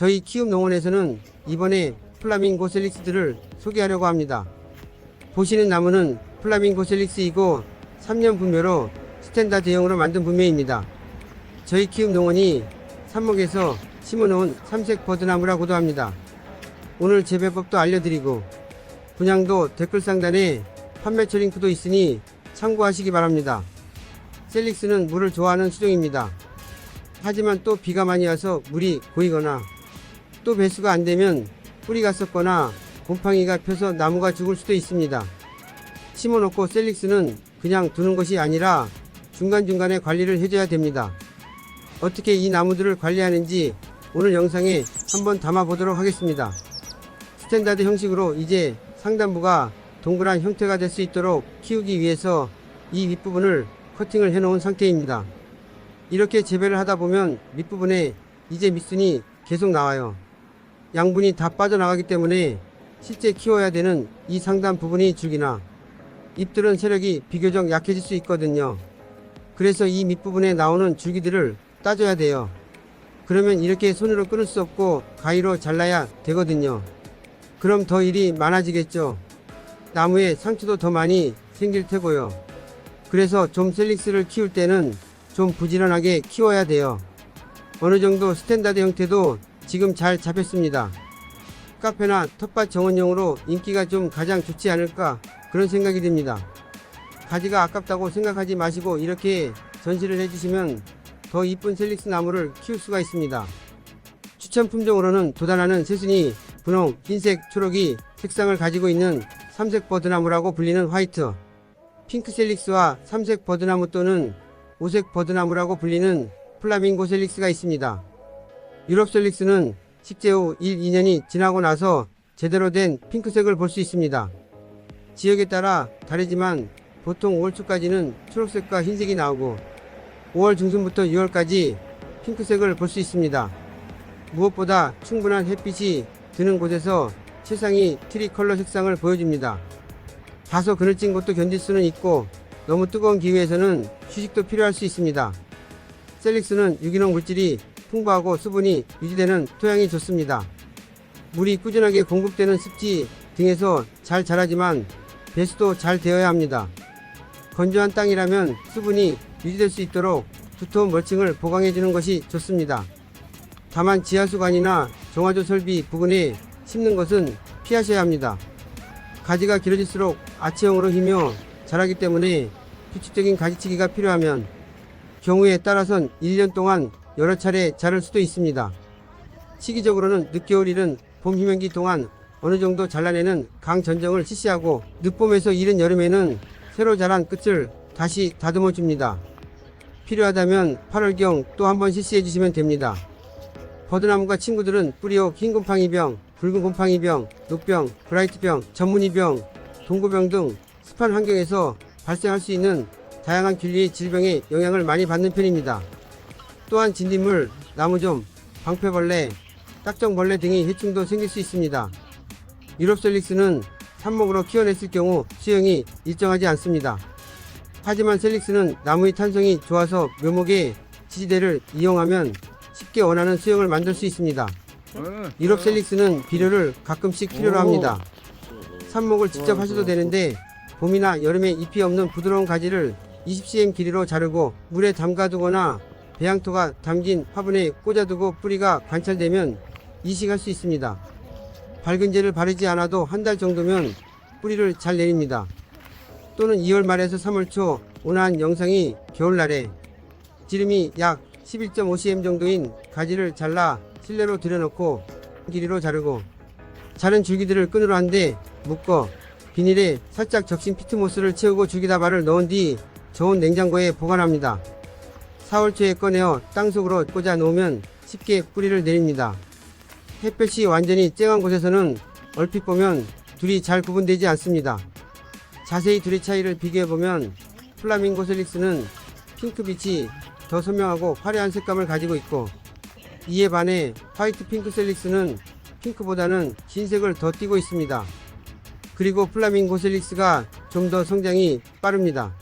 저희 키움 농원에서는 이번에 플라밍고 셀릭스들을 소개하려고 합니다. 보시는 나무는 플라밍고 셀릭스이고 3년 분묘로 스탠다 대형으로 만든 분묘입니다. 저희 키움 농원이 삽목에서 심어놓은 삼색 버드나무라고도 합니다. 오늘 재배법도 알려드리고 분양도 댓글 상단에 판매처 링크도 있으니 참고하시기 바랍니다. 셀릭스는 물을 좋아하는 수종입니다. 하지만 또 비가 많이 와서 물이 고이거나 또 배수가 안 되면 뿌리가 썩거나 곰팡이가 펴서 나무가 죽을 수도 있습니다. 심어놓고 셀릭스는 그냥 두는 것이 아니라 중간중간에 관리를 해줘야 됩니다. 어떻게 이 나무들을 관리하는지 오늘 영상에 한번 담아보도록 하겠습니다. 스탠다드 형식으로 이제 상단부가 동그란 형태가 될 수 있도록 키우기 위해서 이 윗부분을 커팅을 해 놓은 상태입니다. 이렇게 재배를 하다 보면 밑부분에 이제 밑순이 계속 나와요. 양분이 다 빠져나가기 때문에 실제 키워야 되는 이 상단 부분이 줄기나 잎들은 세력이 비교적 약해질 수 있거든요. 그래서 이 밑부분에 나오는 줄기들을 따줘야 돼요. 그러면 이렇게 손으로 끊을 수 없고 가위로 잘라야 되거든요. 그럼 더 일이 많아지겠죠. 나무에 상처도 더 많이 생길 테고요. 그래서 좀 셀릭스를 키울 때는 좀 부지런하게 키워야 돼요. 어느 정도 스탠다드 형태도 지금 잘 잡혔습니다. 카페나 텃밭 정원용으로 인기가 좀 가장 좋지 않을까 그런 생각이 듭니다. 가지가 아깝다고 생각하지 마시고 이렇게 전시를 해주시면 더 이쁜 셀릭스 나무를 키울 수가 있습니다. 추천 품종으로는 도단하는 새순이, 분홍, 흰색, 초록이 색상을 가지고 있는 삼색 버드나무라고 불리는 화이트, 핑크 셀릭스와 삼색 버드나무 또는 오색 버드나무라고 불리는 플라밍고 셀릭스가 있습니다. 유럽 셀릭스는 식재 후 1, 2년이 지나고 나서 제대로 된 핑크색을 볼 수 있습니다. 지역에 따라 다르지만 보통 5월 초까지는 초록색과 흰색이 나오고 5월 중순부터 6월까지 핑크색을 볼 수 있습니다. 무엇보다 충분한 햇빛이 드는 곳에서 세상이 트리 컬러 색상을 보여줍니다. 다소 그늘진 곳도 견딜 수는 있고 너무 뜨거운 기후에서는 휴식도 필요할 수 있습니다. 셀릭스는 유기농 물질이 풍부하고 수분이 유지되는 토양이 좋습니다. 물이 꾸준하게 공급되는 습지 등에서 잘 자라지만 배수도 잘 되어야 합니다. 건조한 땅이라면 수분이 유지될 수 있도록 두터운 멀칭을 보강해 주는 것이 좋습니다. 다만 지하수관이나 정화조 설비 부근에 심는 것은 피하셔야 합니다. 가지가 길어질수록 아치형으로 휘며 자라기 때문에 규칙적인 가지치기가 필요하면 경우에 따라선 1년 동안 여러 차례 자랄 수도 있습니다. 시기적으로는 늦겨울이른 봄 휴면기 동안 어느 정도 잘라내는 강전정을 실시하고 늦봄에서 이른 여름에는 새로 자란 끝을 다시 다듬어 줍니다. 필요하다면 8월경 또 한 번 실시해 주시면 됩니다. 버드나무가 친구들은 뿌리옥 흰 곰팡이병, 붉은 곰팡이병, 녹병, 브라이트병, 전문이병, 동고병 등 습한 환경에서 발생할 수 있는 다양한 균리의 질병에 영향을 많이 받는 편입니다. 또한 진딧물, 나무좀, 방패벌레, 딱정벌레 등의 해충도 생길 수 있습니다. 유럽셀릭스는 삽목으로 키워냈을 경우 수영이 일정하지 않습니다. 하지만 셀릭스는 나무의 탄성이 좋아서 묘목의 지지대를 이용하면 쉽게 원하는 수영을 만들 수 있습니다. 유럽 셀릭스는 비료를 가끔씩 필요로 합니다. 삽목을 직접 하셔도 되는데 봄이나 여름에 잎이 없는 부드러운 가지를 20cm 길이로 자르고 물에 담가두거나 배양토가 담긴 화분에 꽂아두고 뿌리가 관찰되면 이식할 수 있습니다. 밝은제를 바르지 않아도 한 달 정도면 뿌리를 잘 내립니다. 또는 2월 말에서 3월 초 온화한 영상이 겨울날에 지름이 약 11.5cm 정도인 가지를 잘라 실내로 들여놓고 길이로 자르고 자른 줄기들을 끈으로 한대 묶어 비닐에 살짝 적신 피트모스를 채우고 줄기다발을 넣은 뒤 저온 냉장고에 보관합니다. 4월 초에 꺼내어 땅속으로 꽂아 놓으면 쉽게 뿌리를 내립니다. 햇볕이 완전히 쨍한 곳에서는 얼핏 보면 둘이 잘 구분되지 않습니다. 자세히 둘의 차이를 비교해보면 플라밍고 셀릭스는 핑크빛이 더 선명하고 화려한 색감을 가지고 있고 이에 반해 화이트 핑크 셀릭스는 핑크보다는 흰색을 더 띠고 있습니다. 그리고 플라밍고 셀릭스가 좀 더 성장이 빠릅니다.